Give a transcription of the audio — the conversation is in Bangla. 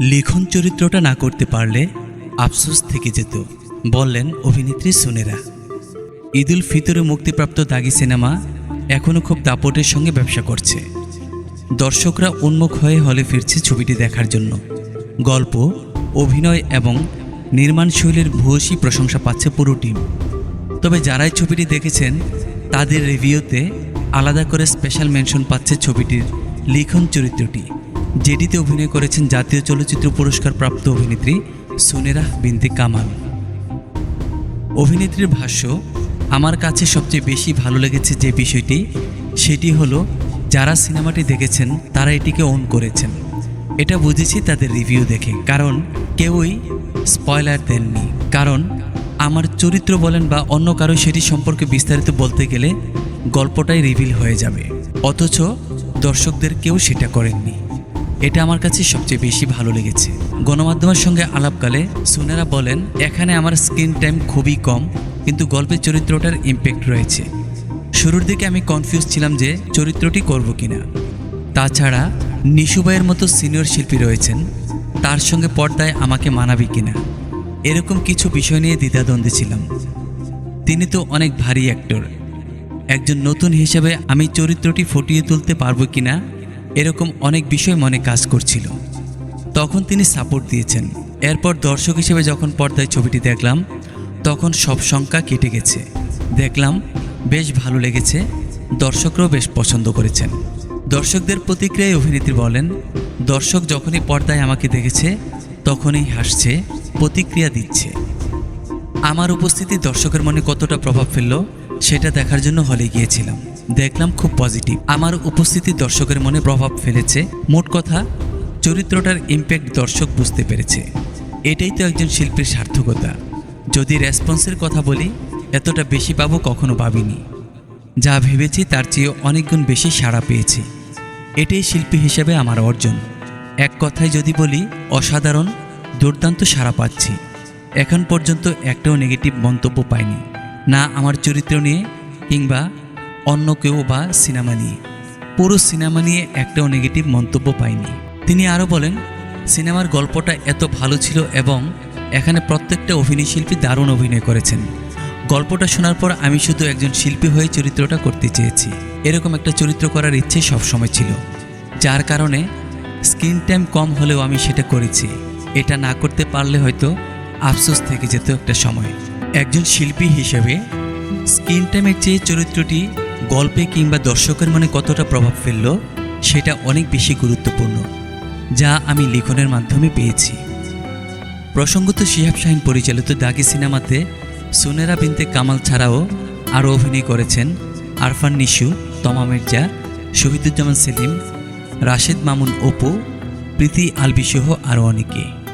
লিখন চরিত্রটা না করতে পারলে আফসোস থেকে যেত, বললেন অভিনেত্রী সুনেরা। ঈদুল ফিতরে মুক্তিপ্রাপ্ত দাগি সিনেমা এখনও খুব দাপটের সঙ্গে ব্যবসা করছে। দর্শকরা উন্মুখ হয়ে হলে ফিরছে ছবিটি দেখার জন্য। গল্প, অভিনয় এবং নির্মাণ শৈলীর ভূয়সী প্রশংসা পাচ্ছে পুরো টিম। তবে যারাই ছবিটি দেখেছেন, তাদের রিভিউতে আলাদা করে স্পেশাল মেনশন পাচ্ছে ছবিটির লিখন চরিত্রটি। যেটিতে অভিনয় করেছেন জাতীয় চলচ্চিত্র পুরস্কার প্রাপ্ত অভিনেত্রী সুনেরা বিনতে কামাল। অভিনেত্রীর ভাষ্য, আমার কাছে সবচেয়ে বেশি ভালো লেগেছে যে বিষয়টি, সেটি হলো, যারা সিনেমাটি দেখেছেন, তারা এটিকে অন করেছেন। এটা বুঝেছি তাদের রিভিউ দেখে। কারণ, কেউই স্পয়লার দেননি। কারণ, আমার চরিত্র বলেন বা অন্য কারও সেটি সম্পর্কে বিস্তারিত বলতে গেলে গল্পটাই রিভিল হয়ে যাবে। অথচ দর্শকদের কেউ সেটা করেননি। এটা আমার কাছে সবচেয়ে বেশি ভালো লেগেছে। গণমাধ্যমের সঙ্গে আলাপকালে সুনেরা বলেন, এখানে আমার স্ক্রিন টাইম খুবই কম, কিন্তু গল্পের চরিত্রটার ইম্প্যাক্ট রয়েছে। শুরুর দিকে আমি কনফিউজ ছিলাম যে চরিত্রটি করব কিনা। তাছাড়া নিশুবাইয়ের মতো সিনিয়র শিল্পী রয়েছেন, তার সঙ্গে পর্দায় আমাকে মানাবে কিনা। এরকম কিছু বিষয় নিয়ে দ্বিধাদ্বন্দ্বে ছিলাম। তিনি তো অনেক ভারী অ্যাক্টর একজন নতুন হিসেবে আমি চরিত্রটি ফুটিয়ে তুলতে পারব কিনা এরকম অনেক বিষয় মনে কাজ করছিল। তখন তিনি সাপোর্ট দিয়েছেন। এরপর দর্শক হিসেবে যখন পর্দায় ছবিটি দেখলাম, তখন সব শঙ্কা কেটে গেছে। দেখলাম, বেশ ভালো লেগেছে, দর্শকরাও বেশ পছন্দ করেছেন। দর্শকদের প্রতিক্রিয়ায় অভিনেত্রী বলেন, দর্শক যখনই পর্দায় আমাকে দেখেছে, তখনই হাসছে, প্রতিক্রিয়া দিচ্ছে। আমার উপস্থিতি দর্শকের মনে কতটা প্রভাব ফেলল, সেটা দেখার জন্য হলে গিয়েছিলাম। দেখলাম খুব পজিটিভ আমার উপস্থিতি দর্শকের মনে প্রভাব ফেলেছে। মোট কথা, চরিত্রটার ইম্প্যাক্ট দর্শক বুঝতে পেরেছে। এটাই তো একজন শিল্পীর সার্থকতা। যদি রেসপন্সের কথা বলি, এতটা বেশি পাবো কখনো পাবিনি যা ভেবেছি তার চেয়ে অনেকগুণ বেশি সাড়া পেয়েছি। এটাই শিল্পী হিসেবে আমার অর্জন। এক কথায় যদি বলি, অসাধারণ, দুর্দান্ত সাড়া পাচ্ছি। এখন পর্যন্ত একটাও নেগেটিভ মন্তব্য পাইনি। না আমার চরিত্র নিয়ে কিংবা অন্য কেউ বা সিনেমা নিয়ে। পুরো সিনেমা নিয়ে একটাও নেগেটিভ মন্তব্য পাইনি তিনি আরও বলেন, সিনেমার গল্পটা এত ভালো ছিল এবং এখানে প্রত্যেকটা অভিনয় শিল্পী দারুণ অভিনয় করেছেন। গল্পটা শোনার পর আমি শুধু একজন শিল্পী হয়ে চরিত্রটা করতে চেয়েছি। এরকম একটা চরিত্র করার ইচ্ছে সবসময় ছিল, যার কারণে স্ক্রিন টাইম কম হলেও আমি সেটা করেছি। এটা না করতে পারলে হয়তো আফসোস থেকে যেত একটা সময়। একজন শিল্পী হিসেবে স্ক্রিন টাইমের চেয়ে চরিত্রটি গল্পে কিংবা দর্শকের মনে কতটা প্রভাব ফেলল, সেটা অনেক বেশি গুরুত্বপূর্ণ, যা আমি লিখনের মাধ্যমে পেয়েছি। প্রসঙ্গত শিহাব শাহিন পরিচালিত দাগি সিনেমাতে সুনেরা বিনতে কামাল ছাড়াও আরও অভিনয় করেছেন আরফান নিশু, তমা মির্জা, শহীদুজ্জামান সেলিম, রাশেদ মামুন, অপু, প্রীতি আলবিসহ আরও অনেকে।